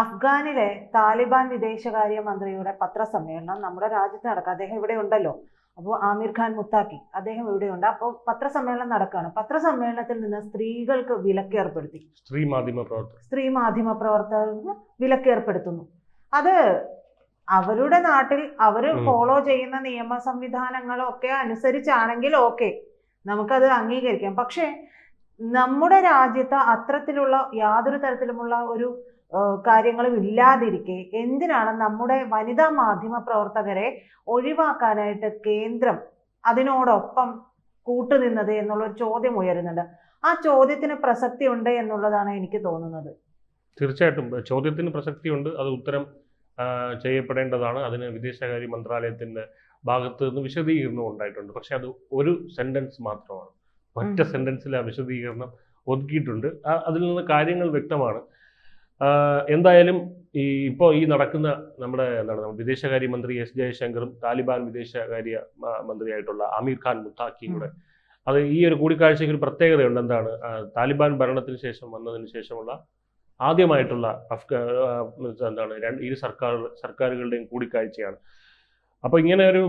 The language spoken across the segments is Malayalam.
അഫ്ഗാനിലെ താലിബാൻ വിദേശകാര്യ മന്ത്രിയുടെ പത്രസമ്മേളനം നമ്മുടെ രാജ്യത്ത് നടക്കുക അദ്ദേഹം ഇവിടെ ഉണ്ടല്ലോ. അപ്പോൾ ആമിർ ഖാൻ മുത്താക്കി അദ്ദേഹം ഇവിടെയുണ്ട് അപ്പോൾ പത്രസമ്മേളനം നടക്കുകയാണ്. പത്രസമ്മേളനത്തിൽ നിന്ന് സ്ത്രീകൾക്ക് വിലക്ക് ഏർപ്പെടുത്തി സ്ത്രീ മാധ്യമ പ്രവർത്തകർ. സ്ത്രീ മാധ്യമ പ്രവർത്തകർക്ക് വിലക്ക് ഏർപ്പെടുത്തുന്നു അത് അവരുടെ നാട്ടിൽ അവർ ഫോളോ ചെയ്യുന്ന നിയമ സംവിധാനങ്ങളൊക്കെ അനുസരിച്ചാണെങ്കിൽ ഓക്കെ നമുക്കത് അംഗീകരിക്കാം. പക്ഷേ നമ്മുടെ രാജ്യത്ത് അത്തരത്തിലുള്ള യാതൊരു തരത്തിലുമുള്ള ഒരു കാര്യങ്ങളും ഇല്ലാതിരിക്കെ. എന്തിനാണ് നമ്മുടെ വനിതാ മാധ്യമ പ്രവർത്തകരെ ഒഴിവാക്കാനായിട്ട് കേന്ദ്രം അതിനോടൊപ്പം കൂട്ടുനിന്നത് എന്നുള്ള ഒരു ചോദ്യം ഉയരുന്നുണ്ട്. ആ ചോദ്യത്തിന് പ്രസക്തി ഉണ്ട് എന്നുള്ളതാണ് എനിക്ക് തോന്നുന്നത്. തീർച്ചയായിട്ടും. ചോദ്യത്തിന് പ്രസക്തിയുണ്ട്. അത് ഉത്തരം ചെയ്യപ്പെടേണ്ടതാണ്. അതിന് വിദേശകാര്യ മന്ത്രാലയത്തിന്റെ ഭാഗത്ത് നിന്ന് വിശദീകരണം ഉണ്ടായിട്ടുണ്ട്. പക്ഷെ അത് ഒരു സെന്റൻസ് മാത്രമാണ്. ഒറ്റ. സെന്റൻസിൽ ആ വിശദീകരണം ഒതുക്കിയിട്ടുണ്ട്. അതിൽ നിന്ന് കാര്യങ്ങൾ വ്യക്തമാണ്. എന്തായാലും ഈ ഇപ്പോൾ ഈ നടക്കുന്ന നമ്മുടെ എന്താണ് നമ്മുടെ വിദേശകാര്യ മന്ത്രി എസ് ജയശങ്കറും താലിബാൻ വിദേശകാര്യ മന്ത്രിയായിട്ടുള്ള ആമീർ ഖാൻ മുത്താഖിയും കൂടെ. അത് ഈ ഒരു കൂടിക്കാഴ്ചയ്ക്ക് ഒരു പ്രത്യേകതയുണ്ട്. എന്താണ്? താലിബാൻ ഭരണത്തിന് ശേഷം വന്നതിന് ശേഷമുള്ള ആദ്യമായിട്ടുള്ള അഫ്ഗാ എന്താണ് രണ്ട് ഇരു സർക്കാർ സർക്കാരുകളുടെയും കൂടിക്കാഴ്ചയാണ്. അപ്പോൾ ഇങ്ങനെ ഒരു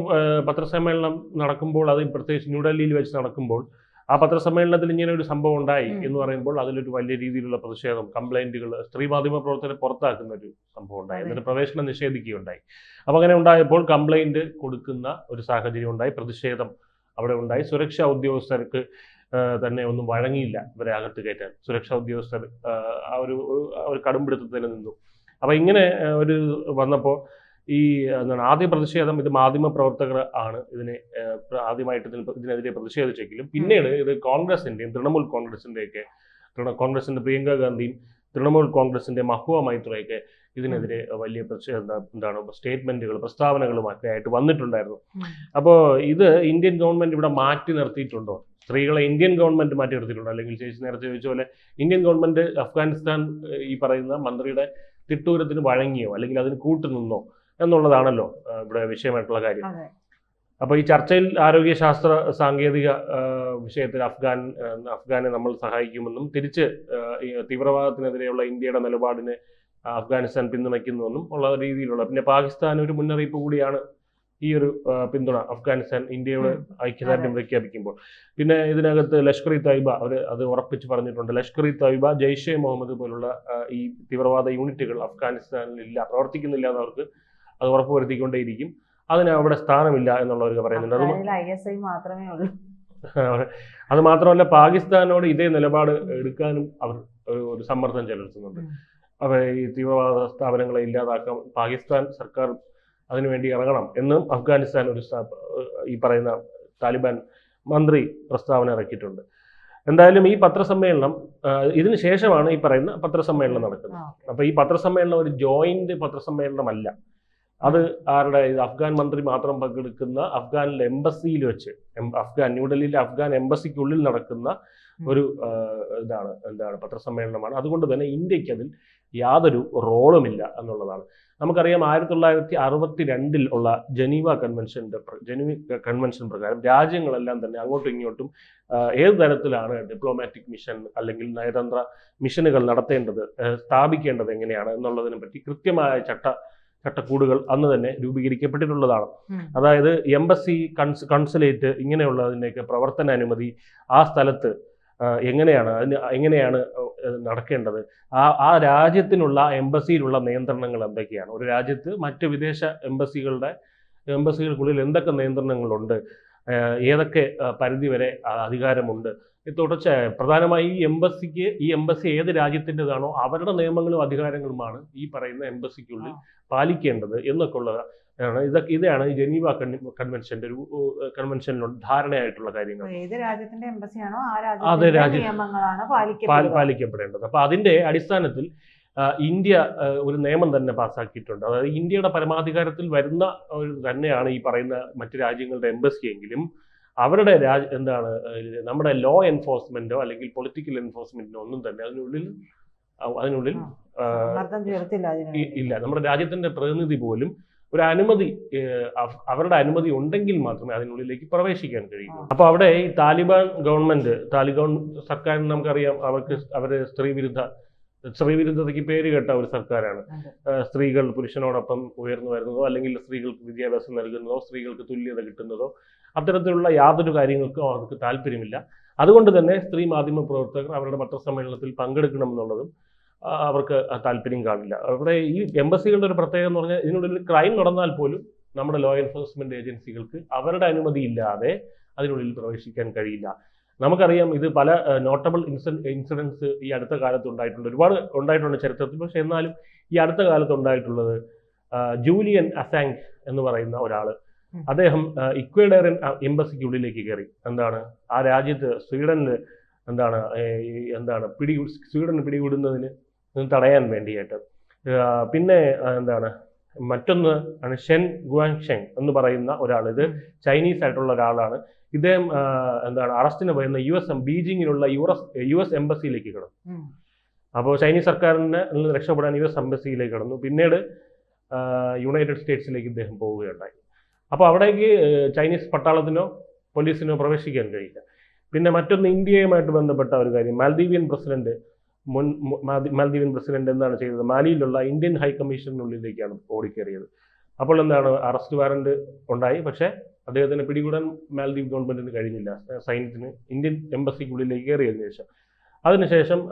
പത്രസമ്മേളനം നടക്കുമ്പോൾ അത് പ്രത്യേകിച്ച് ന്യൂഡൽഹിയിൽ വെച്ച് നടക്കുമ്പോൾ ആ പത്രസമ്മേളനത്തിൽ ഇങ്ങനെ ഒരു സംഭവം ഉണ്ടായി. എന്ന് പറയുമ്പോൾ അതിലൊരു വലിയ രീതിയിലുള്ള പ്രതിഷേധം കംപ്ലൈന്റുകൾ സ്ത്രീ മാധ്യമ പ്രവർത്തകരെ പുറത്താക്കുന്ന ഒരു സംഭവം ഉണ്ടായി. എന്നിട്ട് പ്രവേശനം നിഷേധിക്കുകയുണ്ടായി. അപ്പം അങ്ങനെ ഉണ്ടായപ്പോൾ കംപ്ലൈന്റ് കൊടുക്കുന്ന ഒരു സാഹചര്യം ഉണ്ടായി. പ്രതിഷേധം അവിടെ ഉണ്ടായി. സുരക്ഷാ ഉദ്യോഗസ്ഥർക്ക് തന്നെ ഒന്നും വഴങ്ങിയില്ല ഇവരെ അകത്ത് കയറ്റാൻ. സുരക്ഷാ ഉദ്യോഗസ്ഥർ ആ, ഒരു ഒരു കടുംപിടുത്തത്തിന് നിന്നു. അപ്പം ഇങ്ങനെ ഒരു വന്നപ്പോൾ ഈ എന്താണ് ആദ്യ പ്രതിഷേധം ഇത് മാധ്യമ പ്രവർത്തകർ ആണ് ഇതിനെ ആദ്യമായിട്ട് ഇതിനെതിരെ പ്രതിഷേധിച്ചെങ്കിലും പിന്നീട് ഇത് കോൺഗ്രസിന്റെയും തൃണമൂൽ കോൺഗ്രസിന്റെയൊക്കെ കോൺഗ്രസിന്റെ പ്രിയങ്ക ഗാന്ധിയും തൃണമൂൽ കോൺഗ്രസിന്റെ മഹുവ മൈത്രയൊക്കെ ഇതിനെതിരെ വലിയ പ്രതിഷേധ എന്താണ് സ്റ്റേറ്റ്മെന്റുകൾ പ്രസ്താവനകളുമൊക്കെ ആയിട്ട് വന്നിട്ടുണ്ടായിരുന്നു. അപ്പോൾ ഇത് ഇന്ത്യൻ ഗവൺമെന്റ് ഇവിടെ മാറ്റി നിർത്തിയിട്ടുണ്ടോ? സ്ത്രീകളെ ഇന്ത്യൻ ഗവൺമെന്റ് മാറ്റി നിർത്തിയിട്ടുണ്ടോ? അല്ലെങ്കിൽ ചേച്ചി നേരത്തെ ചോദിച്ച പോലെ ഇന്ത്യൻ ഗവൺമെന്റ് അഫ്ഗാനിസ്ഥാൻ ഈ പറയുന്ന മന്ത്രിയുടെ തിട്ടൂരത്തിന് വഴങ്ങിയോ? അല്ലെങ്കിൽ അതിന് കൂട്ടുനിന്നോ എന്നുള്ളതാണല്ലോ ഇവിടെ വിഷയമായിട്ടുള്ള കാര്യം. അപ്പോൾ ഈ ചർച്ചയിൽ ആരോഗ്യശാസ്ത്ര സാങ്കേതിക വിഷയത്തിൽ അഫ്ഗാൻ അഫ്ഗാനെ നമ്മൾ സഹായിക്കുമെന്നും തിരിച്ച് തീവ്രവാദത്തിനെതിരെയുള്ള ഇന്ത്യയുടെ നിലപാടിനെ അഫ്ഗാനിസ്ഥാൻ പിന്തുണയ്ക്കുന്നുവെന്നും ഉള്ള രീതിയിലുള്ള പിന്നെ പാകിസ്ഥാൻ ഒരു മുന്നറിയിപ്പ് കൂടിയാണ് ഈ ഒരു പിന്തുണ അഫ്ഗാനിസ്ഥാൻ ഇന്ത്യയുടെ ഐക്യദാർഢ്യം പ്രഖ്യാപിക്കുമ്പോൾ. പിന്നെ ഇതിനകത്ത് ലഷ്കർ ഇ തൈബ അവർ അത് ഉറപ്പിച്ച് പറഞ്ഞിട്ടുണ്ട്. ലഷ്കർ ഇ തൈബ ജെയ്ഷെ മുഹമ്മദ് പോലുള്ള ഈ തീവ്രവാദ യൂണിറ്റുകൾ അഫ്ഗാനിസ്ഥാനിൽ ഇല്ല പ്രവർത്തിക്കുന്നില്ല എന്നവർക്ക് അത് ഉറപ്പുവരുത്തിക്കൊണ്ടേയിരിക്കും. അതിന് അവിടെ സ്ഥാനമില്ല എന്നുള്ളവർ പറയുന്നുണ്ട്. അത് മ- ഐ എസ് ഐ മാത്രമേ ഉള്ളൂ. അത് മാത്രമല്ല പാകിസ്ഥാനോട് ഇതേ നിലപാട് എടുക്കാനും അവർ ഒരു സമ്മർദ്ദം ചെലുത്തുന്നുണ്ട്. അവ ഈ തീവ്രവാദ സ്ഥാപനങ്ങളെ ഇല്ലാതാക്കാൻ പാകിസ്ഥാൻ സർക്കാർ അതിനുവേണ്ടി ഇറങ്ങണം എന്നും അഫ്ഗാനിസ്ഥാൻ ഒരു ഈ പറയുന്ന താലിബാൻ മന്ത്രി പ്രസ്താവന ഇറക്കിയിട്ടുണ്ട്. എന്തായാലും ഈ പത്രസമ്മേളനം ഇതിന് ശേഷമാണ് ഈ പറയുന്ന പത്രസമ്മേളനം നടക്കുന്നത്. അപ്പോൾ അപ്പൊ ഈ പത്രസമ്മേളനം ഒരു ജോയിന്റ് പത്രസമ്മേളനമല്ല. അത് ആരുടെ? ഇത് അഫ്ഗാൻ മന്ത്രി മാത്രം പങ്കെടുക്കുന്ന അഫ്ഗാനിലെ എംബസിയിൽ വെച്ച് അഫ്ഗാൻ ന്യൂഡൽഹിയിലെ അഫ്ഗാൻ എംബസിക്കുള്ളിൽ നടക്കുന്ന ഒരു ഇതാണ് എന്താണ് പത്രസമ്മേളനമാണ്. അതുകൊണ്ട് തന്നെ ഇന്ത്യയ്ക്ക് അതിൽ യാതൊരു റോളുമില്ല എന്നുള്ളതാണ്. നമുക്കറിയാം ആയിരത്തി തൊള്ളായിരത്തി അറുപത്തി രണ്ടിൽ ഉള്ള ജനീവ കൺവെൻഷന്റെ ജനീവ കൺവെൻഷൻ പ്രകാരം രാജ്യങ്ങളെല്ലാം തന്നെ അങ്ങോട്ടും ഇങ്ങോട്ടും ഏത് തരത്തിലാണ് ഡിപ്ലോമാറ്റിക് മിഷൻ അല്ലെങ്കിൽ നയതന്ത്ര മിഷനുകൾ നടത്തേണ്ടത് സ്ഥാപിക്കേണ്ടത് എങ്ങനെയാണ് എന്നുള്ളതിനെ പറ്റി കൃത്യമായ ചട്ട ചട്ടക്കൂടുകൾ അന്ന് തന്നെ രൂപീകരിക്കപ്പെട്ടിട്ടുള്ളതാണ്. അതായത് എംബസി കൺസ് കൺസുലേറ്റ് ഇങ്ങനെയുള്ളതിന്റെയൊക്കെ പ്രവർത്തന അനുമതി ആ സ്ഥലത്ത് എങ്ങനെയാണ് അതിന് എങ്ങനെയാണ് നടക്കേണ്ടത്? ആ ആ രാജ്യത്തിനുള്ള എംബസിയിലുള്ള നിയന്ത്രണങ്ങൾ എന്തൊക്കെയാണ്? ഒരു രാജ്യത്ത് മറ്റ് വിദേശ എംബസികളുടെ എംബസികൾക്കുള്ളിൽ എന്തൊക്കെ നിയന്ത്രണങ്ങളുണ്ട്? ഏതൊക്കെ ആ, പരിധി വരെ ആ, അധികാരമുണ്ട്. തുടർച്ച തുടർച്ചയായ പ്രധാനമായി ഈ എംബസിക്ക് ഈ എംബസി ഏത് രാജ്യത്തിന്റെതാണോ അവരുടെ നിയമങ്ങളും അധികാരങ്ങളുമാണ് ഈ പറയുന്ന എംബസിക്കുള്ളിൽ പാലിക്കേണ്ടത് എന്നൊക്കെ ഉള്ളത് ഇതൊക്കെ ഇതാണ് ഈ ജനീവ കൺവെൻഷന്റെ ഒരു കൺവെൻഷനിലുള്ള ധാരണയായിട്ടുള്ള കാര്യങ്ങൾ. ഏത് രാജ്യത്തിന്റെ എംബസിയാണോ ആ അതെ, രാജ്യത്തിന്റെ നിയമങ്ങളാണ് പാലിക്കപ്പെടേണ്ടത്. അപ്പൊ അതിന്റെ അടിസ്ഥാനത്തിൽ ഇന്ത്യ ഒരു നിയമം തന്നെ പാസ്സാക്കിയിട്ടുണ്ട്. അതായത് ഇന്ത്യയുടെ പരമാധികാരത്തിൽ വരുന്ന ഒരു തന്നെയാണ് ഈ പറയുന്ന മറ്റു രാജ്യങ്ങളുടെ എംബസി എങ്കിലും അവരുടെ രാജ എന്താണ് നമ്മുടെ ലോ എൻഫോഴ്സ്മെന്റോ അല്ലെങ്കിൽ പൊളിറ്റിക്കൽ എൻഫോഴ്സ്മെന്റിനോ ഒന്നും തന്നെ അതിനുള്ളിൽ അതിനുള്ളിൽ ഇല്ല. നമ്മുടെ രാജ്യത്തിന്റെ പ്രതിനിധി പോലും ഒരു അനുമതി അവരുടെ അനുമതി ഉണ്ടെങ്കിൽ മാത്രമേ അതിനുള്ളിലേക്ക് പ്രവേശിക്കാൻ കഴിയൂ. അപ്പോൾ അപ്പൊ അവിടെ ഈ താലിബാൻ ഗവൺമെന്റ് താലിബാൻ സർക്കാരിന് നമുക്കറിയാം അവർക്ക് അവർ സ്ത്രീ വിരുദ്ധ സ്ത്രീവിരുദ്ധതയ്ക്ക് പേര് കേട്ട ഒരു സർക്കാരാണ്. സ്ത്രീകൾ പുരുഷനോടൊപ്പം ഉയർന്നു വരുന്നതോ അല്ലെങ്കിൽ സ്ത്രീകൾക്ക് വിദ്യാഭ്യാസം നൽകുന്നതോ സ്ത്രീകൾക്ക് തുല്യത കിട്ടുന്നതോ അത്തരത്തിലുള്ള യാതൊരു കാര്യങ്ങൾക്കും അവർക്ക് താല്പര്യമില്ല. അതുകൊണ്ട് തന്നെ സ്ത്രീ മാധ്യമ പ്രവർത്തകർ അവരുടെ പത്രസമ്മേളനത്തിൽ പങ്കെടുക്കണം എന്നുള്ളതും അവർക്ക് താല്പര്യം കാണില്ല. അവിടെ ഈ എംബസികളുടെ ഒരു പ്രത്യേകത എന്ന് പറഞ്ഞാൽ ഇതിനുള്ളിൽ ക്രൈം നടന്നാൽ പോലും നമ്മുടെ ലോ എൻഫോഴ്സ്മെന്റ് ഏജൻസികൾക്ക് അവരുടെ അനുമതി ഇല്ലാതെ അതിനുള്ളിൽ പ്രവേശിക്കാൻ കഴിയില്ല. നമുക്കറിയാം ഇത് പല നോട്ടബിൾ ഇൻസിഡൻസ് ഈ അടുത്ത കാലത്ത് ഉണ്ടായിട്ടുണ്ട്. ഒരുപാട് ഉണ്ടായിട്ടുണ്ട് ചരിത്രത്തിൽ. പക്ഷേ എന്നാലും ഈ അടുത്ത കാലത്ത് ഉണ്ടായിട്ടുള്ളത് ജൂലിയൻ അസാങ് എന്ന് പറയുന്ന ഒരാൾ അദ്ദേഹം ഇക്വേഡേറിയൻ എംബസിക്ക് എംബസിക്കുള്ളിലേക്ക് കയറി. എന്താണ്? ആ രാജ്യത്ത് സ്വീഡനിൽ എന്താണ് എന്താണ് പിടി സ്വീഡൻ പിടികൂടുന്നതിന് തടയാൻ വേണ്ടിയിട്ട് പിന്നെ എന്താണ് മറ്റൊന്ന് ആണ് ഷെൻ ഗുവാങ്ഷെങ് എന്ന് പറയുന്ന ഒരാൾ ഇത് ചൈനീസ് ആയിട്ടുള്ള ഒരാളാണ്. ഇദ്ദേഹം എന്താണ് അറസ്റ്റിന് പോയിരുന്ന യു എസ് ബീജിങ്ങിലുള്ള യുറസ് യു എസ് എംബസിയിലേക്ക് കിടന്നു. അപ്പോൾ ചൈനീസ് സർക്കാരിനെ രക്ഷപ്പെടാൻ യു എസ് എംബസിയിലേക്ക് കിടന്നു. പിന്നീട് യുണൈറ്റഡ് സ്റ്റേറ്റ്സിലേക്ക് ഇദ്ദേഹം പോവുകയുണ്ടായി. അപ്പോൾ അവിടേക്ക് ചൈനീസ് പട്ടാളത്തിനോ പോലീസിനോ പ്രവേശിക്കാൻ കഴിയില്ല. പിന്നെ മറ്റൊന്ന് ഇന്ത്യയുമായിട്ട് ബന്ധപ്പെട്ട ഒരു കാര്യം. മാൽദീവിയൻ പ്രസിഡന്റ് മുൻ മു- പ്രസിഡന്റ് എന്താണ് ചെയ്തത്? മാലിയിലുള്ള ഇന്ത്യൻ ഹൈക്കമ്മീഷനുള്ളിലേക്കാണ് ഓടിക്കേറിയത്. അപ്പോൾ എന്താണ്? അറസ്റ്റ് വാറന്റ് ഉണ്ടായി. പക്ഷേ അദ്ദേഹത്തിന് പിടികൂടാൻ മാൽദ്വീപ് ഗവൺമെന്റിന് കഴിഞ്ഞില്ല. സൈന്യത്തിന് ഇന്ത്യൻ എംബസിക്കുള്ളിലേക്ക് കയറിയതിനു ശേഷം. അതിനുശേഷം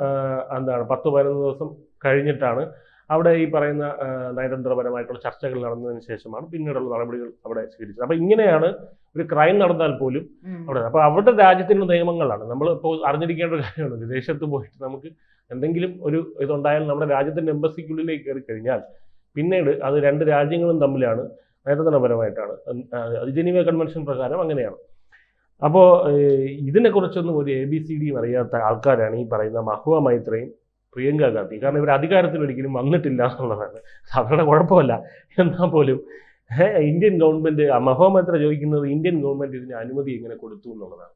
എന്താണ്? പത്ത് പതിനൊന്ന് ദിവസം കഴിഞ്ഞിട്ടാണ് അവിടെ ഈ പറയുന്ന നയതന്ത്രപരമായിട്ടുള്ള ചർച്ചകൾ നടന്നതിന് ശേഷമാണ് പിന്നീടുള്ള നടപടികൾ അവിടെ സ്വീകരിച്ചത്. അപ്പൊ ഇങ്ങനെയാണ് ഒരു ക്രൈം നടന്നാൽ പോലും അവിടെ. അപ്പൊ അവരുടെ രാജ്യത്തിന്റെ നിയമങ്ങളാണ്. നമ്മൾ ഇപ്പോൾ അറിഞ്ഞിരിക്കേണ്ട ഒരു കാര്യമാണ്. വിദേശത്ത് പോയിട്ട് നമുക്ക് എന്തെങ്കിലും ഒരു ഇതുണ്ടായാൽ നമ്മുടെ രാജ്യത്തിന്റെ എംബസിക്കുള്ളിലേക്ക് കയറി കഴിഞ്ഞാൽ പിന്നീട് അത് രണ്ട് രാജ്യങ്ങളും തമ്മിലാണ് നയതന്ത്രപരമായിട്ടാണ് ജനീവ കൺവെൻഷൻ പ്രകാരം അങ്ങനെയാണ്. അപ്പോൾ ഇതിനെക്കുറിച്ചൊന്നും ഒരു എ ബി സി ഡിയും അറിയാത്ത ആൾക്കാരാണ് ഈ പറയുന്ന മഹുവ മൈത്രയും പ്രിയങ്ക ഗാന്ധി. കാരണം ഇവർ അധികാരത്തിൽ ഒരിക്കലും വന്നിട്ടില്ല എന്നുള്ളതാണ്. അവരുടെ കുഴപ്പമല്ല. എന്നാൽ പോലും ഇന്ത്യൻ ഗവൺമെന്റ് മഹുവ മൈത്ര ചോദിക്കുന്നത് ഇന്ത്യൻ ഗവൺമെന്റ് ഇതിന് അനുമതി എങ്ങനെ കൊടുത്തു എന്നുള്ളതാണ്.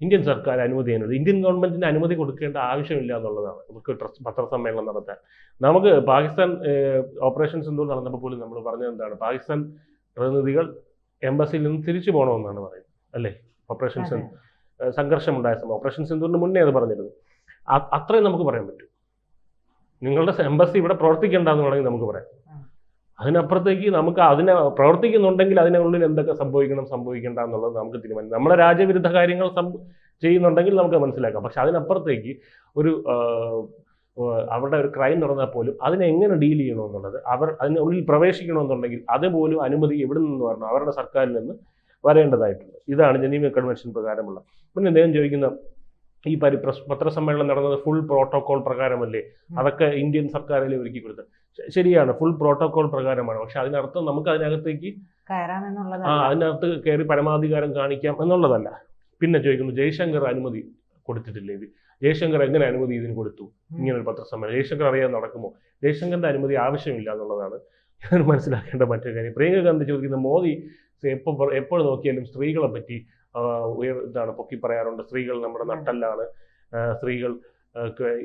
ഇന്ത്യൻ സർക്കാർ അനുമതി ചെയ്യുന്നത്. ഇന്ത്യൻ ഗവൺമെന്റിന് അനുമതി കൊടുക്കേണ്ട ആവശ്യമില്ല എന്നുള്ളതാണ്. നമുക്ക് പത്രസമ്മേളനം നടത്താൻ. നമുക്ക് പാകിസ്ഥാൻ ഓപ്പറേഷൻസ് ഓപ്പറേഷൻ സിന്ധൂർ നടന്നപ്പോൾ പോലും നമ്മൾ പറഞ്ഞത് എന്താണ്? പാകിസ്ഥാൻ പ്രതിനിധികൾ എംബസിയിൽ നിന്ന് തിരിച്ചു പോകണമെന്നാണ് പറയുന്നത് അല്ലേ? ഓപ്പറേഷൻസ് സംഘർഷം സിന്ധു സംഘർഷമുണ്ടായ സമയം. ഓപ്പറേഷൻ സിന്ധുവിന് മുന്നേ അത് പറഞ്ഞിരുന്നു. അത്രയും നമുക്ക് പറയാൻ പറ്റും. നിങ്ങളുടെ എംബസി ഇവിടെ പ്രവർത്തിക്കേണ്ടെന്ന് വേണമെങ്കിൽ നമുക്ക് പറയാം. അതിനപ്പുറത്തേക്ക് നമുക്ക് അതിനെ പ്രവർത്തിക്കുന്നുണ്ടെങ്കിൽ അതിനുള്ളിൽ എന്തൊക്കെ സംഭവിക്കണം സംഭവിക്കേണ്ട എന്നുള്ളത് നമുക്ക് തീരുമാനം നമ്മുടെ രാജ്യവിരുദ്ധ കാര്യങ്ങൾ ചെയ്യുന്നുണ്ടെങ്കിൽ നമുക്ക് മനസ്സിലാക്കാം. പക്ഷെ അതിനപ്പുറത്തേക്ക് ഒരു അവരുടെ ഒരു ക്രൈം നടന്നാൽ പോലും അതിനെ എങ്ങനെ ഡീൽ ചെയ്യണമെന്നുള്ളത് അവർ അതിനുള്ളിൽ പ്രവേശിക്കണമെന്നുണ്ടെങ്കിൽ അതുപോലും അനുമതി എവിടെ നിന്ന് വരണം? അവരുടെ സർക്കാരിൽ നിന്ന് വരേണ്ടതായിട്ടുണ്ട്. ഇതാണ് ജനീവ കൺവെൻഷൻ പ്രകാരമുള്ള. പിന്നെ അദ്ദേഹം ചോദിക്കുന്ന ഈ പരി പത്രസമ്മേളനം നടന്നത് ഫുൾ പ്രോട്ടോകോൾ പ്രകാരമല്ലേ? അതൊക്കെ ഇന്ത്യൻ സർക്കാരിൽ ഒരുക്കി കൊടുത്തത് ശരിയാണ് ഫുൾ പ്രോട്ടോകോൾ പ്രകാരമാണ്. പക്ഷെ അതിനർത്ഥം നമുക്ക് അതിനകത്തേക്ക് ആ അതിനകത്ത് കയറി പരമാധികാരം കാണിക്കാം എന്നുള്ളതല്ല. പിന്നെ ചോദിക്കുന്നു ജയശങ്കർ അനുമതി കൊടുത്തിട്ടില്ലേ ഇത്? ജയശങ്കർ എങ്ങനെ അനുമതി ഇതിന് കൊടുത്തു? ഇങ്ങനെ ഒരു പത്രസമ്മേളനം. ജയശങ്കർ അറിയാൻ നടക്കുമോ? ജയശങ്കറിന്റെ അനുമതി ആവശ്യമില്ല എന്നുള്ളതാണ് ഞാൻ മനസ്സിലാക്കേണ്ട മറ്റൊരു കാര്യം. പ്രിയങ്ക ഗാന്ധി ചോദിക്കുന്ന മോദി എപ്പോൾ എപ്പോൾ നോക്കിയാലും സ്ത്രീകളെ പറ്റി ഉയർ ഇതാണ് പൊക്കി പറയാറുണ്ട് സ്ത്രീകൾ നമ്മുടെ നട്ടല്ലാണ്. സ്ത്രീകൾ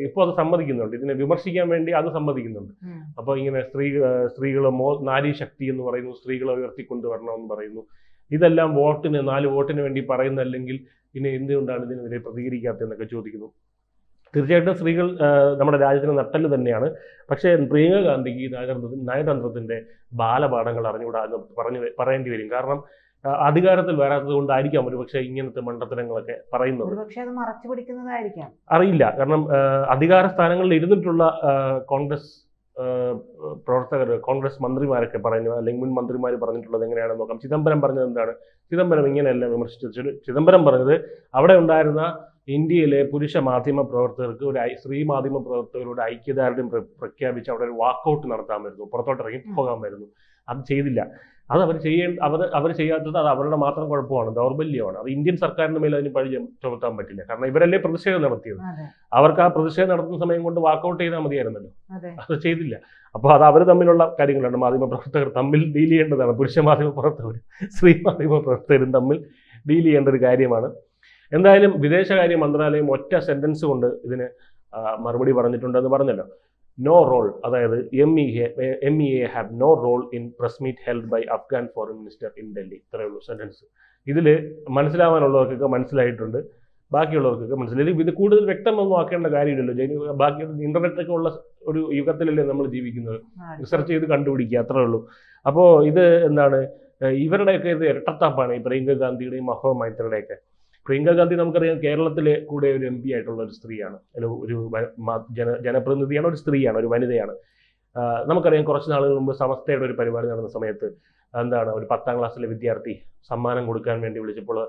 ഇപ്പോൾ അത് സമ്മതിക്കുന്നുണ്ട്. ഇതിനെ വിമർശിക്കാൻ വേണ്ടി അത് സമ്മതിക്കുന്നുണ്ട്. അപ്പോൾ ഇങ്ങനെ സ്ത്രീ സ്ത്രീകളെ മോ നാരി ശക്തി എന്ന് പറയുന്നു സ്ത്രീകളെ ഉയർത്തിക്കൊണ്ടുവരണമെന്ന് പറയുന്നു. ഇതെല്ലാം വോട്ടിന് നാല് വോട്ടിന് വേണ്ടി പറയുന്നല്ലെങ്കിൽ പിന്നെ എന്തുകൊണ്ടാണ് ഇതിനെതിരെ പ്രതികരിക്കാത്തതെന്നൊക്കെ ചോദിക്കുന്നു. തീർച്ചയായിട്ടും സ്ത്രീകൾ നമ്മുടെ രാജ്യത്തിന് നട്ടൽ തന്നെയാണ്. പക്ഷേ പ്രിയങ്ക ഗാന്ധിക്ക് ഈ നയതന്ത്ര നയതന്ത്രത്തിന്റെ ബാലപാഠങ്ങൾ അറിഞ്ഞുകൂടാ എന്ന് പറഞ്ഞു പറയേണ്ടി വരും. കാരണം അധികാരത്തിൽ വരാത്തത് കൊണ്ടായിരിക്കാം ഒരു പക്ഷേ ഇങ്ങനത്തെ മണ്ടത്തരങ്ങളൊക്കെ പറയുന്നത്. അത് മറച്ചു പിടിക്കുന്നതായിരിക്കാം. അറിയില്ല. കാരണം അധികാര സ്ഥാനങ്ങളിൽ ഇരുന്നിട്ടുള്ള കോൺഗ്രസ് പ്രവർത്തകർ കോൺഗ്രസ് മന്ത്രിമാരൊക്കെ പറയുന്നത് അല്ലെങ്കിൽ മുൻ മന്ത്രിമാർ പറഞ്ഞിട്ടുള്ളത് എങ്ങനെയാണെന്ന് നോക്കാം. ചിദംബരം പറഞ്ഞത് എന്താണ്? ചിദംബരം ഇങ്ങനെയല്ല വിമർശിച്ചത്? ചിദംബരം പറഞ്ഞത് അവിടെ ഉണ്ടായിരുന്ന ഇന്ത്യയിലെ പുരുഷ മാധ്യമ പ്രവർത്തകർക്ക് ഒരു സ്ത്രീ മാധ്യമ പ്രവർത്തകരുടെ ഐക്യദാർഢ്യം പ്ര- പ്രഖ്യാപിച്ച് അവിടെ ഒരു വാക്കൗട്ട് നടത്താമായിരുന്നു പുറത്തോട്ട് ഇറങ്ങി പോകാമായിരുന്നു അത് ചെയ്തില്ല. അത് അവർ ചെയ്യേണ്ട അവർ അവർ ചെയ്യാത്തത് അത് അവരുടെ മാത്രം കുഴപ്പമാണ് ദൗർബല്യമാണ്. അത് ഇന്ത്യൻ സർക്കാരിന് മേലെ അതിന് പഴി ചുമ- ചുമത്താൻ പറ്റില്ല. കാരണം ഇവരല്ലേ പ്രതിഷേധം നടത്തിയത്. അവർക്ക് ആ പ്രതിഷേധം നടത്തുന്ന സമയം കൊണ്ട് വാക്കൗട്ട് ചെയ്താൽ മതിയായിരുന്നല്ലോ. അതെ. ചെയ്തില്ല. അപ്പോൾ അത് അവർ തമ്മിലുള്ള കാര്യങ്ങളാണ് മാധ്യമ പ്രവർത്തകർ തമ്മിൽ ഡീൽ ചെയ്യേണ്ടതാണ്. പുരുഷ മാധ്യമ പ്രവർത്തകർ സ്ത്രീ മാധ്യമ പ്രവർത്തകരും തമ്മിൽ ഡീൽ ചെയ്യേണ്ട ഒരു കാര്യമാണ്. എന്തായാലും വിദേശകാര്യ മന്ത്രാലയം ഒറ്റ സെന്റൻസ് കൊണ്ട് ഇതിന് മറുപടി പറഞ്ഞിട്ടുണ്ടെന്ന് പറഞ്ഞല്ലോ. നോ റോൾ അതായത് M E M E A have no role in press meet held by Afghan foreign minister in Delhi ഇത്രയേ ഉള്ളൂ സെന്റൻസ് ഇതിൽ മനസ്സിലാവാനുള്ളവർക്കൊക്കെ മനസ്സിലായിട്ടുണ്ട്. ബാക്കിയുള്ളവർക്കൊക്കെ മനസ്സിലായി. ഇത് കൂടുതൽ വ്യക്തമൊന്നും ആക്കേണ്ട കാര്യമില്ലല്ലോ. ബാക്കി ഇന്റർനെറ്റ് ഒക്കെ ഉള്ള ഒരു യുഗത്തിലല്ലേ നമ്മൾ ജീവിക്കുന്നത്. റിസർച്ച് ചെയ്ത് കണ്ടുപിടിക്കുക അത്രേ ഉള്ളൂ. അപ്പോൾ ഇത് എന്താണ് ഇവരുടെയൊക്കെ ഇത് ഇരട്ടത്താപ്പാണ് ഈ പ്രിയങ്ക ഗാന്ധിയുടെയും മഹോ മൈത്രയുടെയൊക്കെ. പ്രിയങ്ക ഗാന്ധി നമുക്കറിയാം കേരളത്തിലെ കൂടെ ഒരു എം പി ആയിട്ടുള്ള ഒരു സ്ത്രീയാണ്. ഒരു ഒരു ജന ജനപ്രതിനിധിയാണ് ഒരു സ്ത്രീയാണ് ഒരു വനിതയാണ്. നമുക്കറിയാം കുറച്ച് നാളുകൾ മുമ്പ് സമസ്തയുടെ ഒരു പരിപാടി നടന്ന സമയത്ത് എന്താണ് ഒരു പത്താം ക്ലാസ്സിലെ വിദ്യാർത്ഥി സമ്മാനം കൊടുക്കാൻ വേണ്ടി വിളിച്ചപ്പോൾ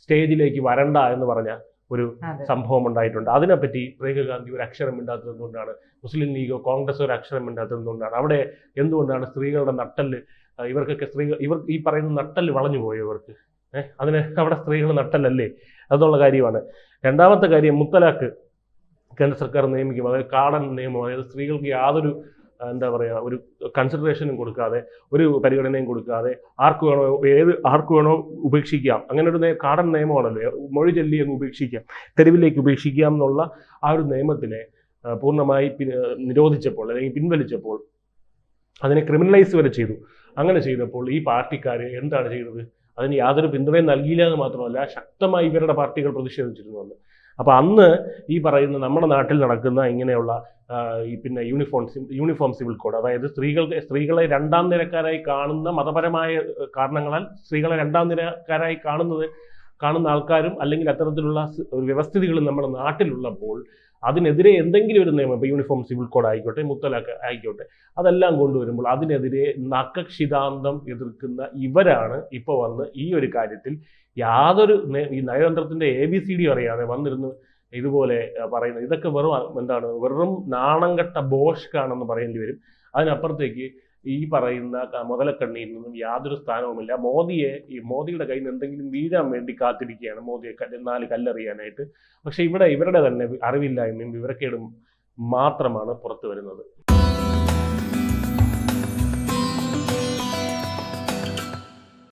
സ്റ്റേജിലേക്ക് വരണ്ട എന്ന് പറഞ്ഞ ഒരു സംഭവം ഉണ്ടായിട്ടുണ്ട്. അതിനെപ്പറ്റി പ്രിയങ്ക ഗാന്ധി ഒരു അക്ഷരം ഇണ്ടാത്തത് എന്തുകൊണ്ടാണ് മുസ്ലിം ലീഗോ കോൺഗ്രസ് ഒരു അക്ഷരം ഇണ്ടാത്തത് എന്തുകൊണ്ടാണ് അവിടെ എന്തുകൊണ്ടാണ് സ്ത്രീകളുടെ നട്ടൽ ഇവർക്കൊക്കെ സ്ത്രീകൾ ഇവർ ഈ പറയുന്ന നട്ടൽ വളഞ്ഞു പോയോ ഇവർക്ക്? അതിന് അവിടെ സ്ത്രീകൾ നട്ടലല്ലേ? അതെന്നുള്ള കാര്യമാണ്. രണ്ടാമത്തെ കാര്യം മുത്തലാഖ് കേന്ദ്ര സർക്കാർ നിയമിക്കും. അതായത് കാടൻ നിയമം അതായത് സ്ത്രീകൾക്ക് യാതൊരു എന്താ പറയുക ഒരു കൺസിഡറേഷനും കൊടുക്കാതെ ഒരു പരിഗണനയും കൊടുക്കാതെ ആർക്ക് വേണോ ഏത് ആർക്ക് വേണോ ഉപേക്ഷിക്കാം. അങ്ങനെ ഒരു കാടൻ നിയമമാണല്ലോ. മൊഴി ചൊല്ലി അങ്ങ് ഉപേക്ഷിക്കാം. തെരുവിലേക്ക് ഉപേക്ഷിക്കാം എന്നുള്ള ആ ഒരു നിയമത്തിനെ പൂർണമായി നിരോധിച്ചപ്പോൾ അല്ലെങ്കിൽ പിൻവലിച്ചപ്പോൾ അതിനെ ക്രിമിനലൈസ് വരെ ചെയ്തു. അങ്ങനെ ചെയ്തപ്പോൾ ഈ പാർട്ടിക്കാർ എന്താണ് ചെയ്തത്? അതിന് യാതൊരു പിന്തുണയും നൽകിയില്ല എന്ന് മാത്രമല്ല ശക്തമായി ഇവരുടെ പാർട്ടികൾ പ്രതിഷേധിച്ചിരുന്നു അന്ന് അപ്പോൾ അന്ന് ഈ പറയുന്ന നമ്മുടെ നാട്ടിൽ നടക്കുന്ന ഇങ്ങനെയുള്ള ഈ പിന്നെ യൂണിഫോം യൂണിഫോം സിവിൽ കോഡ് അതായത് സ്ത്രീകൾക്ക് സ്ത്രീകളെ രണ്ടാം നിരക്കാരായി കാണുന്ന മതപരമായ കാരണങ്ങളാൽ സ്ത്രീകളെ രണ്ടാം നിരക്കാരായി കാണുന്നത് കാണുന്ന ആൾക്കാരും അല്ലെങ്കിൽ അത്തരത്തിലുള്ള ഒരു വ്യവസ്ഥിതികളും നമ്മുടെ നാട്ടിലുള്ളപ്പോൾ അതിനെതിരെ എന്തെങ്കിലും ഒരു നിയമം ഇപ്പോൾ യൂണിഫോം സിവിൽ കോഡ് ആയിക്കോട്ടെ മുത്തലാഖ് ആയിക്കോട്ടെ അതെല്ലാം കൊണ്ടുവരുമ്പോൾ അതിനെതിരെ നഖക്ഷിതാന്തം എതിർക്കുന്ന ഇവരാണ് ഇപ്പോൾ വന്ന് ഈ ഒരു കാര്യത്തിൽ യാതൊരു ഈ നയതന്ത്രത്തിന്റെ എ ബി സി ഡി അറിയാതെ വന്നിരുന്ന് ഇതുപോലെ പറയുന്നത്. ഇതൊക്കെ വെറും എന്താണ് വെറും നാണം കെട്ട ബോഷ്കാണെന്ന് പറയേണ്ടി വരും. അതിനപ്പുറത്തേക്ക് ഈ പറയുന്ന മുതലക്കണ്ണിയിൽ നിന്നും യാതൊരു സ്ഥാനവുമില്ല. മോദിയെ ഈ മോദിയുടെ കയ്യിൽ നിന്ന് എന്തെങ്കിലും വീഴാൻ വേണ്ടി കാത്തിരിക്കുകയാണ് മോദിയെ നാല് കല്ലെറിയാനായിട്ട്. പക്ഷെ ഇവിടെ ഇവരുടെ തന്നെ അറിവില്ലായ്മയും വിവരക്കേടും മാത്രമാണ് പുറത്തു വരുന്നത്.